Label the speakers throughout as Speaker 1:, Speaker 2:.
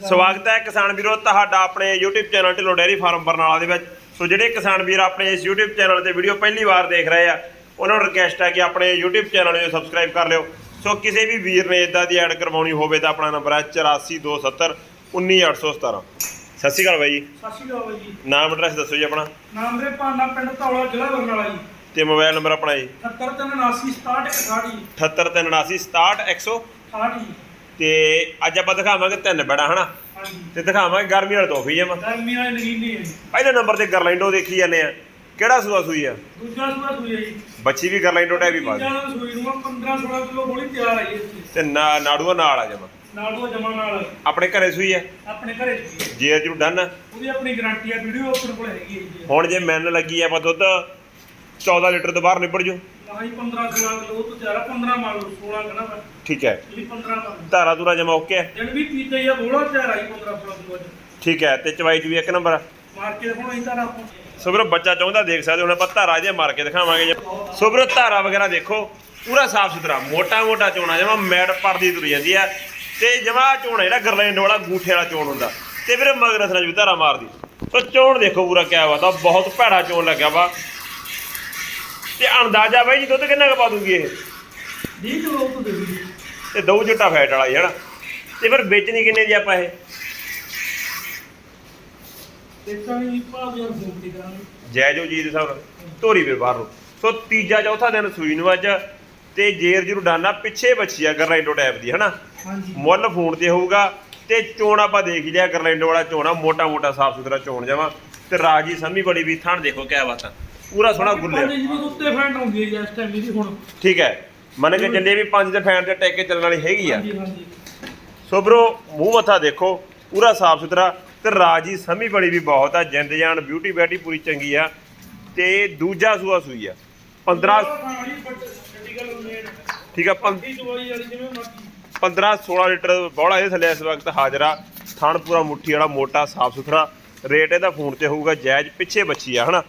Speaker 1: ਸਵਾਗਤ ਹੈ ਕਿਸਾਨ ਵੀਰੋ ਤੁਹਾਡਾ ਆਪਣੇ YouTube channel Dhillon dairy farm Barnala ਦੇ ਵਿੱਚ। ਸੋ ਜਿਹੜੇ ਕਿਸਾਨ ਵੀਰ ਆਪਣੇ ਇਸ YouTube ਚੈਨਲ ਤੇ ਵੀਡੀਓ ਪਹਿਲੀ ਵਾਰ ਦੇਖ ਰਹੇ ਆ ਉਹਨਾਂ ਨੂੰ ਰਿਕਵੈਸਟ ਹੈ ਕਿ ਆਪਣੇ YouTube ਚੈਨਲ ਨੂੰ ਸਬਸਕ੍ਰਾਈਬ ਕਰ ਲਿਓ। ਸੋ ਕਿਸੇ ਵੀ ਵੀਰ ਨੇ ਇਦਾਂ ਦੀ ਐਡ ਕਰਵਾਉਣੀ ਹੋਵੇ ਤਾਂ ਆਪਣਾ ਨੰਬਰ ਹੈ 8427 19817 ਸਤਿ ਸ਼੍ਰੀ ਅਕਾਲ ਬਾਈ ਜੀ।
Speaker 2: ਸਤਿ ਸ਼੍ਰੀ ਅਕਾਲ ਬਾਈ ਜੀ।
Speaker 1: ਨਾਮ ਐਡਰੈਸ ਦੱਸੋ ਜੀ ਆਪਣਾ।
Speaker 2: ਨਾਮ ਦੇ ਪਾਨਾ ਪਿੰਡ ਧੌਲਾ ਜ਼ਿਲ੍ਹਾ ਬਰਨਾਲਾ ਜੀ।
Speaker 1: ਤੇ ਮੋਬਾਈਲ ਨੰਬਰ ਆਪਣਾ ਜੀ।
Speaker 2: 7779 67 ਜੀ।
Speaker 1: 78379 67100
Speaker 2: 60 ਜੀ
Speaker 1: ਤੇ ਅੱਜ ਆਪਾਂ ਦਿਖਾਵਾਂਗੇ ਤਿੰਨ ਬੜਾ ਹਨਾ? ਤੇ ਦਿਖਾਵਾਂਗੇ ਗਰਮੀ ਵਾਲੇ ਤੋਹਫੇ ਜਮਾ
Speaker 2: ਗਰਮੀਆਂ ਦੀ ਨਗੀਨੀ ਜੀ।
Speaker 1: ਪਹਿਲੇ ਨੰਬਰ ਤੇ ਗਰਲੈਂਡੋ ਦੇਖੀ ਜਾਂਦੇ ਆ। ਕਿਹੜਾ ਸੂਆ ਸੂਈ ਆ?
Speaker 2: ਦੂਜਾ ਸੂਆ ਸੂਈ ਹੈ ਜੀ।
Speaker 1: ਬੱਚੀ ਵੀ ਗਰਲੈਂਡੋ ਟੈਪ ਹੀ ਪਾ
Speaker 2: ਤੀਜਾ
Speaker 1: ਦੇ
Speaker 2: ਨੂੰ ਸੂਈ ਨੂੰ 15 16 ਕਿਲੋ ਬੋਲੀ ਤਿਆਰ ਆਈ ਇੱਥੇ।
Speaker 1: ਤੇ ਨਾ- ਨਾੜੂਆ ਨਾਲ ਆ ਜਮਾ।
Speaker 2: ਨਾੜੂ ਜਮਾ ਨਾਲ।
Speaker 1: ਆਪਣੇ ਘਰੇ ਸੂਈ ਆ?
Speaker 2: ਆਪਣੇ ਘਰੇ ਸੂਈ।
Speaker 1: ਜੇ ਜੂ ਡਨ
Speaker 2: ਉਹਦੀ ਆਪਣੀ ਗਾਰੰਟੀ ਹੈ ਵੀਡੀਓ ਆਪਣੇ ਕੋਲ ਹੈਗੀ ਹੈ
Speaker 1: ਹੁਣ ਜੇ ਮੈਨ ਲੱਗੀ ਆਪਾਂ ਦੁੱਧ 14 ਲੀਟਰ ਤੋਂ ਬਾਹਰ ਨਿਬੜ ਜੂ
Speaker 2: ਨਾ ਜੀ 15 16 ਕਿਲੋ ਤੋਂ ਜ਼ਿਆਦਾ 15 ਮੰਨ ਲਓ 16 ਕਹਣਾ ਮੈਂ
Speaker 1: ਠੀਕ ਹੈ।
Speaker 2: ਇਹ 15 ਮੰਨ ਲਓ।
Speaker 1: ਧਾਰਾ ਧੂਰਾ ਜਮਾ ਓਕੇ ਹੈ?
Speaker 2: ਦਿਨ ਵੀ ਪੀਤੇ ਆ ਬੋਲਾ ਆਈ 15 16 ਕਿਲੋ
Speaker 1: ਠੀਕ ਹੈ ਤੇ ਚਵਾਈ ਚ ਵੀ ਇੱਕ ਨੰਬਰ।
Speaker 2: ਮਾਰ ਕੇ ਹੁਣ ਤਾਂ ਰੱਖੋ
Speaker 1: ਸੋ ਵੀਰੋ ਬੱਚਾ ਚਾਹੁੰਦਾ ਦੇਖ ਸਕਦੇ ਹੋ, ਹੁਣ ਆਪਾਂ ਧਾਰਾ ਜੇ ਮਾਰ ਕੇ ਦਿਖਾਵਾਂਗੇ। ਸੋ ਵੀਰੋ ਧਾਰਾ ਵਗੈਰਾ ਦੇਖੋ ਪੂਰਾ ਸਾਫ਼ ਸੁਥਰਾ ਮੋਟਾ ਮੋਟਾ ਚੋਣਾ ਜਮਾ ਮੈਟ ਪਰਦੀ ਤੁਰੀ ਜਾਂਦੀ ਆ ਤੇ ਜਮਾ ਚੋਣਾ ਜਿਹੜਾ ਗਰਲੈਂਡ ਵਾਲਾ ਗੂਠੇ ਵਾਲਾ ਚੋਣ ਹੁੰਦਾ। ਤੇ ਵੀਰੇ ਮਗਰ ਅਸਰਾਂ ਵੀ ਧਾਰਾ ਮਾਰਦੀ। ਸੋ ਚੋਣ ਦੇਖੋ ਪੂਰਾ ਕਿਆ ਵਾ ਤਾਂ ਬਹੁਤ ਭੈੜਾ ਚੋਣ ਲੱਗਿਆ ਵਾ। ਤੇ ਅੰਦਾਜ਼ਾ ਬਾਈ ਜੀ ਦੁੱਧ ਕਿੰਨਾ ਕੁ ਪਾ ਦੂਗੀ ਇਹ?
Speaker 2: 20 ਕਿਲੋ ਤੋਂ ਦੇ
Speaker 1: ਤੇ ਚਿੱਟਾ ਫੈਟ ਵਾਲਾ ਨਾ ਤੇ ਫਿਰ ਵੇਚਣੀ ਕਿੰਨੇ ਦੀ ਆਪਾਂ ਇਹ? ਜੈ ਜੋ ਜੀ ਦੇ ਨਾਲ ਧੋਰੀ ਵੀਰ ਬਾਹਰ ਨੂੰ। ਸੋ ਤੀਜਾ ਚੌਥਾ ਦਿਨ ਸੂਈ ਨੂੰ ਅੱਜ ਤੇ ਜੇਰ ਜਰੂ ਡਾਨਾ ਪਿੱਛੇ ਬੱਚੀ ਆ ਗਰਲੈਂਡੋ ਟਾਈਪ ਦੀ ਹਨਾ?
Speaker 2: ਹਾਂਜੀ।
Speaker 1: ਮੁੱਲ ਫੋਨ ਤੇ ਹੋਊਗਾ ਤੇ ਚੋਣ ਆਪਾਂ ਦੇਖ ਲਿਆ ਗਰਲੈਂਡੋ ਵਾਲਾ ਚੋਣਾ ਮੋਟਾ ਮੋਟਾ ਸਾਫ਼ ਸੁਥਰਾ ਚੋਣ ਜਾਵਾ ਤੇ ਰਾਜੀ ਸਮੀ ਬੜੀ ਵੀ ਥਣ ਦੇਖੋ ਕਿਆ ਬਾਤ। ਆ ਪੂਰਾ ਸੋਹਣਾ ਗੁੱਲੇ
Speaker 2: ਪੰਜ ਜਿਹਦੇ ਉੱਤੇ ਫੈਂਟ ਆਉਂਦੀ ਹੈ ਜੀ ਇਸ ਟਾਈਮ ਇਹਦੀ ਹੁਣ।
Speaker 1: ਠੀਕ ਹੈ। ਮੰਨ ਕੇ ਚੱਲੇ ਵੀ ਪੰਜ ਦੇ ਫੈਨ ਤੇ ਟੈਕ ਕੇ ਚੱਲਣ ਵਾਲੀ ਹੈਗੀ ਆ।
Speaker 2: ਹਾਂਜੀ ਹਾਂਜੀ।
Speaker 1: ਸੋ ਬਰੋ ਮੂੰਹ ਮੱਥਾ ਦੇਖੋ ਪੂਰਾ ਸਾਫ਼ ਸੁਥਰਾ ਤੇ ਰਾਜੀ ਸਮੀ ਬੜੀ ਵੀ ਬਹੁਤ ਆ। ਜਿੰਦ ਜਾਨ ਬਿਊਟੀ ਬੈਟੀ ਪੂਰੀ ਚੰਗੀ ਆ। ਤੇ ਦੂਜਾ ਸੂਆ ਸੂਈ ਆ। 15 ਠੀਕ ਆ ਪੰ-
Speaker 2: ਦੀ ਦਵਾਈ ਵਾਲੀ ਜਿਵੇਂ ਮਰਜ਼ੀ।
Speaker 1: 15 16 ਲੀਟਰ ਬੌਲਾ ਇਹਦੇ ਥੱਲੇ ਇਸ ਵਕਤ ਹਾਜ਼ਰਾ ਥਣ ਪੂਰਾ ਮੁੱਠੀ ਵਾਲਾ ਮੋਟਾ ਸਾਫ਼ ਸੁਥਰਾ। ਰੇਟ ਇਹਦਾ ਫੋਨ ਤੇ ਹੋਊਗਾ ਜਾਇਜ਼ ਪਿੱਛੇ ਬੱਚੀ ਆ ਹਨਾ?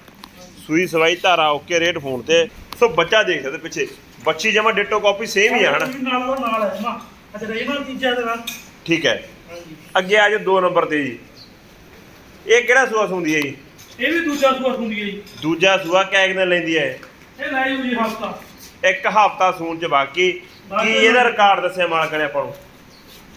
Speaker 1: ਸੂਈ ਸਵਾਈ ਧਾਰਾ ਓਕੇ ਰੇਟ ਫੋਨ ਤੇ ਸੋ ਬੱਚਾ ਦੇਖ ਸਕਦੇ ਪਿੱਛੇ। ਬੱਚੀ ਜਮਾ ਡਿਟੋ ਕਾਪੀ ਸੇਮ ਹੀ ਆ ਹਨਾ?
Speaker 2: ਨਾਲ ਉਹ ਨਾਲ ਹੈ ਮਾ। ਅੱਛਾ ਇਹ ਨਾਲ ਤੀਜਾ ਦਾ
Speaker 1: ਠੀਕ ਹੈ। ਅੱਗੇ ਆ ਜਾਓ 2 ਨੰਬਰ ਤੇ ਜੀ। ਇਹ ਕਿਹੜਾ ਸੂਆ ਸੁੰਦੀ ਹੈ ਜੀ?
Speaker 2: ਇਹ ਵੀ ਦੂਜਾ ਸੂਆ ਹੁੰਦੀ ਹੈ ਜੀ।
Speaker 1: ਦੂਜਾ ਸੂਆ ਕਿੰਨੇ ਦਿਨ ਲੈਂਦੀ ਹੈ? ਇਹ?
Speaker 2: ਲਾਈ ਹੋਈ ਹਫਤਾ।
Speaker 1: ਇੱਕ ਹਫਤਾ ਸੂਣ ਚ ਬਾਕੀ। ਕੀ ਇਹਦਾ ਰਿਕਾਰਡ ਦੱਸਿਆ ਮਾਲਕ ਨੇ ਆਪਾਂ ਨੂੰ?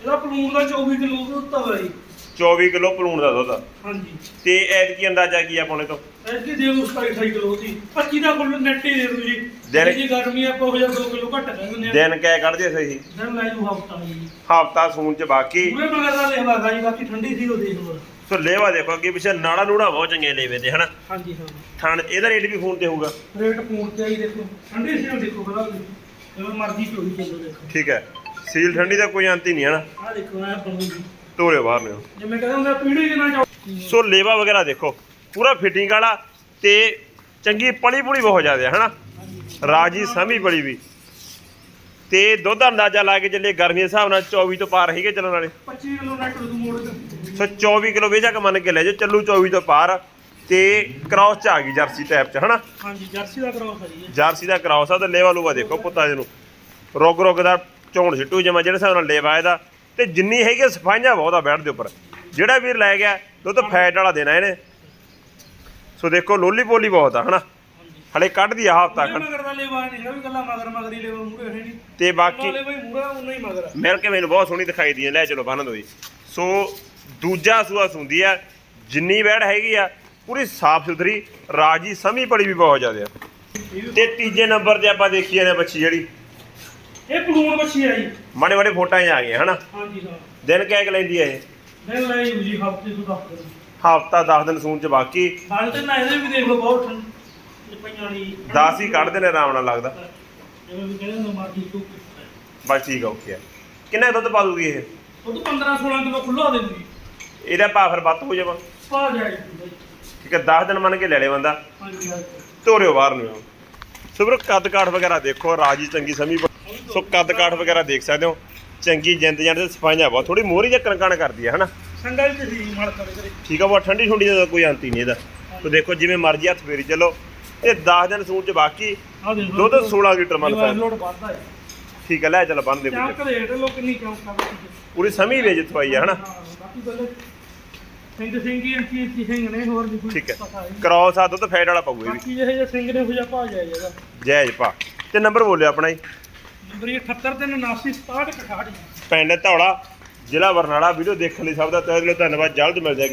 Speaker 2: ਇਹਦਾ ਪਲੂਨ ਦਾ 24 ਕਿਲੋ ਤੋਂ ਉੱਤਾ ਹੋਇਆ ਜੀ।
Speaker 1: 24 ਕਿਲੋ ਪਲੂਣ ਦਾ ਦੁੱਧ।
Speaker 2: ਹਾਂਜੀ।
Speaker 1: ਤੇ ਐਤਕੀ ਅੰਦਾਜ਼ਾ ਕੀ ਆ ਪਾਉਣੇ ਤੋਂ?
Speaker 2: ਐਸੀ ਦੇ ਦੋ 27 28 ਕਿਲੋ ਦੀ 25 ਦਾ ਫੁੱਲ ਨੈਟ ਹੀ ਦੇ ਦੋ ਜੀ।
Speaker 1: ਦਿਨ-
Speaker 2: ਜੀ ਗਰਮੀ ਆਪਾਂ ਹੋ ਜਾ 2 ਕਿਲੋ ਘੱਟ ਕਰ ਦਿੰਦੇ ਆ।
Speaker 1: ਦਿਨ ਕਹਿ ਕੱਢਦੇ ਸਹੀ।
Speaker 2: ਦਿਨ ਲਾਈ ਨੂੰ ਹਫਤਾ ਜੀ।
Speaker 1: ਹਫਤਾ ਸੂਣ ਚ ਬਾਕੀ।
Speaker 2: ਪੂਰੇ ਮਗਰ ਦਾ ਲੈਵਾ ਗਾ ਜੀ ਬਾਕੀ ਠੰਡੀ ਸੀ ਉਹ ਦੇਖ ਲਓ।
Speaker 1: ਸੋ ਲੇਵਾ ਦੇਖੋ ਅੱਗੇ ਪਿੱਛੇ ਨਾੜਾ ਨੂੜਾ ਬਹੁਤ ਚੰਗੇ ਲੇਵੇ ਤੇ ਹਨਾ?
Speaker 2: ਹਾਂਜੀ ਹਾਂ
Speaker 1: ਥਣ ਇਹਦਾ ਰੇਟ ਵੀ ਫੋਨ ਤੇ ਹੋਊਗਾ?
Speaker 2: ਰੇਟ ਪੂਣ ਤੇ ਆਈ ਦੇਖੋ। ਠੰਡੀ ਸੀ ਉਹ ਦੇਖੋ ਬੜਾ ਜਿਵੇਂ ਮਰਜ਼ੀ ਚੋਰੀ ਚੱਲੋ ਦੇਖੋ।
Speaker 1: ਠੀਕ ਹੈ। ਸੀਲ ਠੰਡੀ ਦਾ ਕੋਈ ਅੰਤ ਹੀ ਨਹੀਂ ਹਨਾ?
Speaker 2: ਆਹ ਦੇਖੋ ਆ ਬਣੂਗੀ
Speaker 1: ਤੋਰੇ ਬਾਹਰ ਨੇ।
Speaker 2: ਜਿਵੇਂ ਕਹਿੰਦੇ ਹੁੰਦੇ ਆ, ਪੀੜੀ ਜਿੰਨਾ ਚਾਹ
Speaker 1: ਸੋ ਲੇਵਾ ਵਗੈਰਾ ਦੇਖੋ ਪੂਰਾ ਫਿਟਿੰਗ ਵਾਲਾ ਤੇ ਚੰਗੀ ਪਲੀ ਪੁਲੀ ਬਹੁਤ ਜ਼ਿਆਦਾ ਹੈ ਹਨਾ? ਰਾਜੀ ਸਮੀ ਬੜੀ ਵੀ। ਤੇ ਦੁੱਧ ਦਾ ਅੰਦਾਜ਼ਾ ਲਾ ਕੇ ਚੱਲੇ ਗਰਮੀ ਦੇ ਹਿਸਾਬ ਨਾਲ 24 ਤੋਂ ਪਾਰ ਹੈਗੇ ਚੱਲਣ ਵਾਲੇ।
Speaker 2: 25 ਕਿਲੋ ਨੈਟ ਨੂੰ ਮੋੜ ਕੇ
Speaker 1: ਸੋ 24 ਕਿਲੋ ਵੇਚਾ ਮੰਨ ਕੇ ਲੈ ਜਾਓ ਚੱਲੂ 24 ਤੋਂ ਪਾਰ। ਤੇ ਕ੍ਰਾਸ ਚ ਆ ਗਈ ਜਰਸੀ ਟਾਈਪ ਚ ਹਨਾ?
Speaker 2: ਹਾਂਜੀ ਜਰਸੀ ਦਾ ਕਰਾਓ ਸਹੀ ਹੈ
Speaker 1: ਜਰਸੀ ਦਾ ਕ੍ਰਾਸ ਆ ਤੇ ਲੇਵਾ ਲੂਵਾ ਦੇਖੋ ਪੁੱਤਾ ਜੀ ਨੂੰ। ਰੋਗ ਰੋਗ ਦਾ ਝੋਣ ਸਿੱਟੂ ਜਮਾ ਜਿਹੜੇ ਹਿਸਾਬ ਨਾਲ ਲੇਵਾ ਇਹਦਾ। ਤੇ ਜਿੰਨੀ ਹੈਗੀ ਸਫਾਈਆਂ ਬਹੁਤ ਆ ਬੈਠ ਦੇ ਉੱਪਰ। ਜਿਹੜਾ ਵੀਰ ਲੈ ਗਿਆ ਦੁੱਧ ਫੈਟ ਵਾਲਾ ਦੇਣਾ ਇਹਨੇ। ਸੋ ਦੇਖੋ ਲੋਲੀ ਪੋਲੀ ਬਹੁਤ ਆ ਹਨਾ? ਹਲੇ ਕੱਢਦੀ ਆ ਹਫਤਾ
Speaker 2: ਮੂਰੇ ਮਗਰ ਦਾ ਲੈਵਾ ਨਹੀਂ ਹੈਗਾ ਵੀ ਗੱਲਾਂ ਮਗਰ ਮਗਰੀ ਲੈਵਾ ਮੂਰੇ ਹੈ ਨਹੀਂ।
Speaker 1: ਤੇ ਬਾਕੀ
Speaker 2: ਨਾਲੇ ਬਈ ਮੂਰਾ ਉਨਾ ਹੀ ਮਗਰ ਆ।
Speaker 1: ਮਿਲ ਕੇ ਮੈਨੂੰ ਬਹੁਤ ਸੋਹਣੀ ਦਿਖਾਈ ਦੀ ਲੈ ਚਲੋ ਬੰਨ ਦੋ। ਜੀ ਸੋ ਦੂਜਾ ਸੂਆ ਸੁੰਦੀ ਆ ਜਿੰਨੀ ਵੈੜ ਹੈਗੀ ਆ ਪੂਰੀ ਸਾਫ਼ ਸੁਥਰੀ ਰਾਜੀ ਸਮੀ ਬੜੀ ਵੀ ਬਹੁਤ ਜ਼ਿਆਦਾ ਤੇ ਤੀਜੇ ਨੰਬਰ ਤੇ ਆਪਾਂ ਦੇਖੀਏ ਨੇ ਬੱਚੀ ਜਿਹੜੀ।
Speaker 2: ਇਹ ਪਲੂਣ ਬੱਚੀ ਆ ਜੀ।
Speaker 1: ਮਾੜੇ ਮਾੜੇ ਫੋਟਾਂ ਹੀ ਆ ਗਈਆਂ ਹਨਾ?
Speaker 2: ਹਾਂਜੀ ਹਾਂ।
Speaker 1: ਦਿਨ ਕਹਿ ਕੇ ਲੈਂਦੀ ਆ ਇਹ?
Speaker 2: ਦਿਨ ਹੋਈ ਜੀ ਹਫ਼ਤੇ ਤੋਂ ਦਫਤਰ
Speaker 1: ਹਫਤਾ 10 ਦਿਨ ਸੂਣ ਚ ਬਾਕੀ?
Speaker 2: ਹਾਲ ਤੇ ਨਾ ਇਹਦੇ ਵੀ ਦੇਖ ਲਓ ਬਹੁਤ ਠੰਡ ਪਈਆਂ ਨਹੀਂ
Speaker 1: 10 ਹੀ ਕੱਢਦੇ ਨੇ ਆਰਾਮ ਨਾਲ ਲੱਗਦਾ।
Speaker 2: ਜਿਵੇਂ ਵੀ ਕਹਿੰਦੇ ਨੇ ਮਾਰਦੀ ਤੋਂ
Speaker 1: ਬਸ ਠੀਕ ਆ ਓਕੇ ਆ। ਕਿੰਨਾ ਦੁੱਧ ਪਾ ਦੂਗੀ ਇਹ?
Speaker 2: ਉਹ ਤੋਂ 15 16 ਕਿਲੋ ਖੁੱਲਾ ਦੇ ਦੂਗੀ।
Speaker 1: ਇਹਦਾ ਭਾਅ ਫਿਰ ਵੱਧ ਹੋ ਜਾਵਾ
Speaker 2: ਪਾ ਜਾਏਗੀ ਬਈ
Speaker 1: ਠੀਕ ਹੈ 10 ਦਿਨ ਮੰਨ ਕੇ ਲੈ ਲੈ ਬੰਦਾ।
Speaker 2: ਹਾਂਜੀ ਹਾਂ
Speaker 1: ਧੋਰਿਓ ਬਾਹਰ ਨੂੰ। ਸੋ ਵੀਰੋ ਕੱਦ ਕਾਠ ਵਗੈਰਾ ਦੇਖੋ ਰਾਜੀ ਚੰਗੀ ਸਮੀ ਸੋ ਕੱਦ ਕਾਠ ਵਗੈਰਾ ਦੇਖ ਸਕਦੇ ਹੋ। ਚੰਗੀ ਜਿੰਦ ਜਾਂਦੇ ਸਫਾਈਆਂ ਬਹੁਤ ਥੋੜੀ ਮੋਹਰੀ ਜਾਂ ਕਰਕਣ ਕਰਦੀ ਹੈ ਹਨਾ?
Speaker 2: ਸੰਗਲ ਚ ਸੀ ਮਲਕਾ ਦੇ
Speaker 1: ਠੀਕ ਆ ਬਹੁਤ ਠੰਡੀ ਠੁੰਡੀ ਦਾ ਕੋਈ ਅੰਤ ਨਹੀਂ ਇਹਦਾ। ਤੋ ਦੇਖੋ ਜਿਵੇਂ ਮਰਜ਼ੀ ਹੱਥ ਫੇਰੀ ਚੱਲੋ। ਇਹ 10 ਦਿਨ ਸੂਣ ਚ ਬਾਕੀ ਦੁੱਧ 16 ਲੀਟਰ ਮੰਨ ਸਕਦਾ। ਠੀਕ ਹੈ ਲੈ ਚੱਲ ਬੰਨ ਦੇ ਪੂਰੀ ਸਮੀ ਵੇ ਜਿੱਥੋਂ ਆਈ
Speaker 2: ਹੈ ਹਨਾ
Speaker 1: ਠੀਕ ਹੈ। ਕ੍ਰੋਸ ਆ ਦੁੱਧ ਫੈਟ ਵਾਲਾ ਪਾਉਗੇ ਵੀ।
Speaker 2: ਬਾਕੀ ਜਿਹੇ
Speaker 1: ਤੇ ਨੰਬਰ ਬੋਲਿਆ ਆਪਣਾ ਹੀ
Speaker 2: ਨੰਬਰ 78797668
Speaker 1: ਪਿੰਡ ਧੌਲਾ ਜ਼ਿਲ੍ਹਾ ਬਰਨਾਲਾ, ਵੀਡੀਓ ਦੇਖਣ ਲਈ ਸਭ ਦਾ ਤਹਿ ਦਿਲੋਂ ਧੰਨਵਾਦ, ਜਲਦ ਮਿਲ ਜਾਏਗਾ।